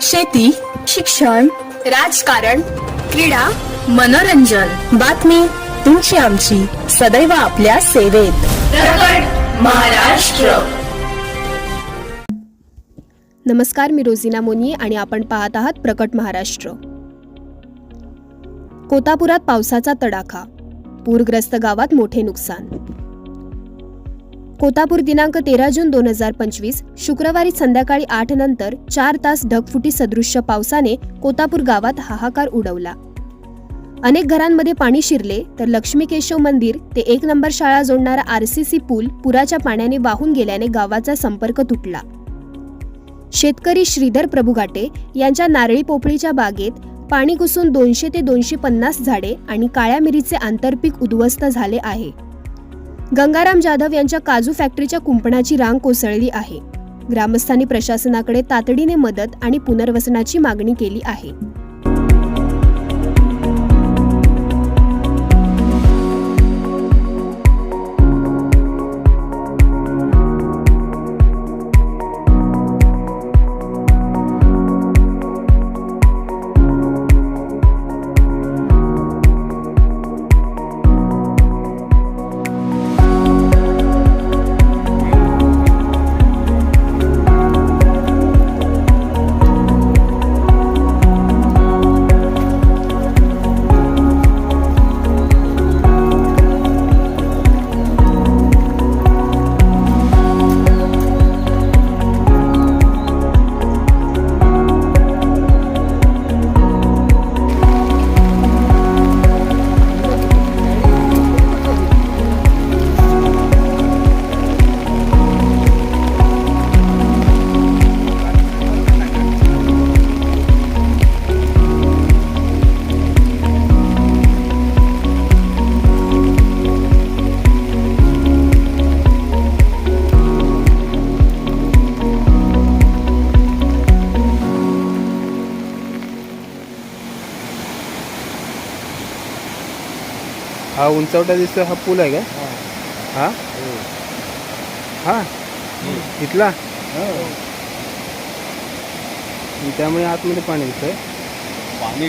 शेती शिक्षण राजकारण क्रीडा मनोरंजन. बातमी तुमची आमची. सदैव आपल्या सेवेत. महाराष्ट्र. नमस्कार मी रोझिना मोनी आणि आपण पाहत आहात प्रकट महाराष्ट्र. कोतापुरात पावसाचा तडाखा. पूरग्रस्त गावात मोठे नुकसान. कोतापूर दिनांक तेरा जून दोन हजार पंचवीस शुक्रवारी संध्याकाळी आठ नंतर चार तास ढगफुटी सदृश्य पावसाने कोतापूर गावात हाहाकार उडवला. अनेक घरांमध्ये पाणी शिरले तर लक्ष्मी केशव मंदिर ते एक नंबर शाळा जोडणारा आरसीसी पूल पुराच्या पाण्याने वाहून गेल्याने गावाचा संपर्क तुटला. शेतकरी श्रीधर प्रभुघाटे यांच्या नारळी पोपळीच्या बागेत पाणी घुसून दोनशे ते दोनशे पन्नास झाडे आणि काळ्या मिरीचे आंतरपीक उद्ध्वस्त झाले आहे. गंगाराम जाधव यांच्या काजू फॅक्टरीच्या कुंपणाची रांग कोसळली आहे. ग्रामस्थांनी प्रशासनाकडे तातडीने मदत आणि पुनर्वसनाची मागणी केली आहे. हा उंचवटा दिसतो हा पूल आहे का हा. हा? इथला? त्यामुळे आतमध्ये पाणी दिसतंय. पाणी